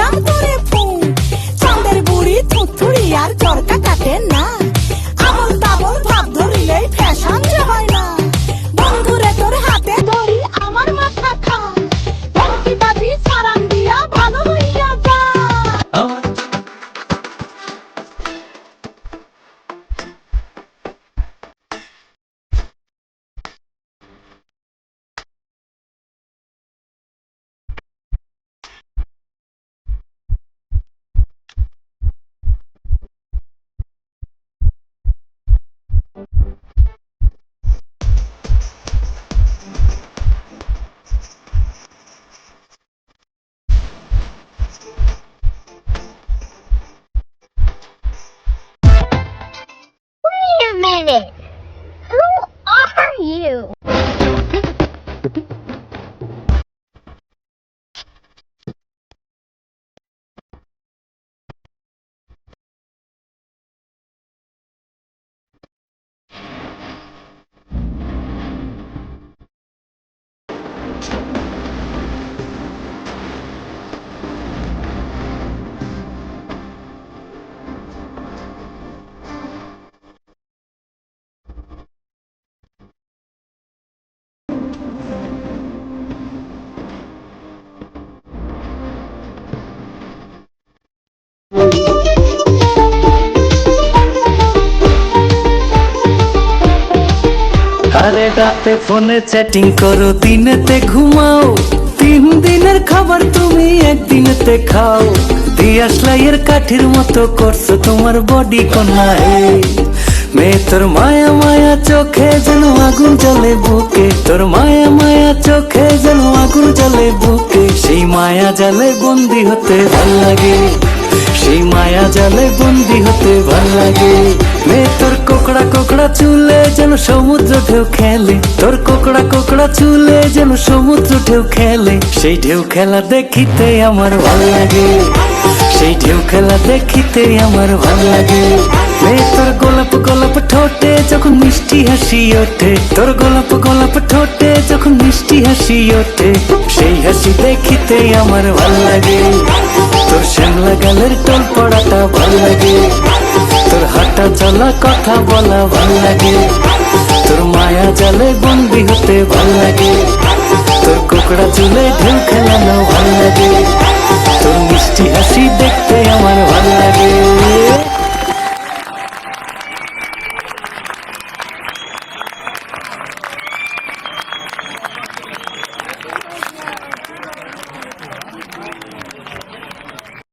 come through. Minute. Who are you? আরে রাতে ফোনে চ্যাটিং করো, দিনেতে ঘুমাও। তিন দিনের খাবার তুমি একদিনেতে খাও। দিয়াস লাইয়ের কাঠির মতো করছ তোমার বডি কন্যায়। মেয়ে, তোর মায়া মায়া চোখে যেন আগুন জ্বলে বুকে। তোর মায়া মায়া চোখে যেন আগুন জ্বলে বুকে। সেই মায়া জালে বন্দি হতে ভালো লাগে। সেই মায়া জালে বন্দি হতে ভালো লাগে। মেয়ে, তোর কোকড়া কোকড়া চুলে যেন সমুদ্র ঢেউ খেলে। তোর কোকড়া কোকড়া চুলে যেন সমুদ্র ঢেউ খেলে। সেই ঢেউ খেলা দেখিতে আমার ভালো লাগে। সেই ঢেউ খেলা দেখিতে আমার ভালো লাগে। হাসি ওঠে তোর গোলাপ গোলাপ ঠোঁটে, যখন মিষ্টি হাসি ওঠে সেই হাসি দেখিতে আমার ভালো লাগে। তোর শ্যামলা গালের টোল পড়াটা ভালো লাগে। তোর হাঁটা চলা কথা বলা ভালো লাগে। তোর মায়া জালে বন্দি হতে ভালো লাগে। তোর কুকড়া চুলে ঢেউ খেলানো ভালো লাগে। তোর মিষ্টি হাসি দেখতে আমার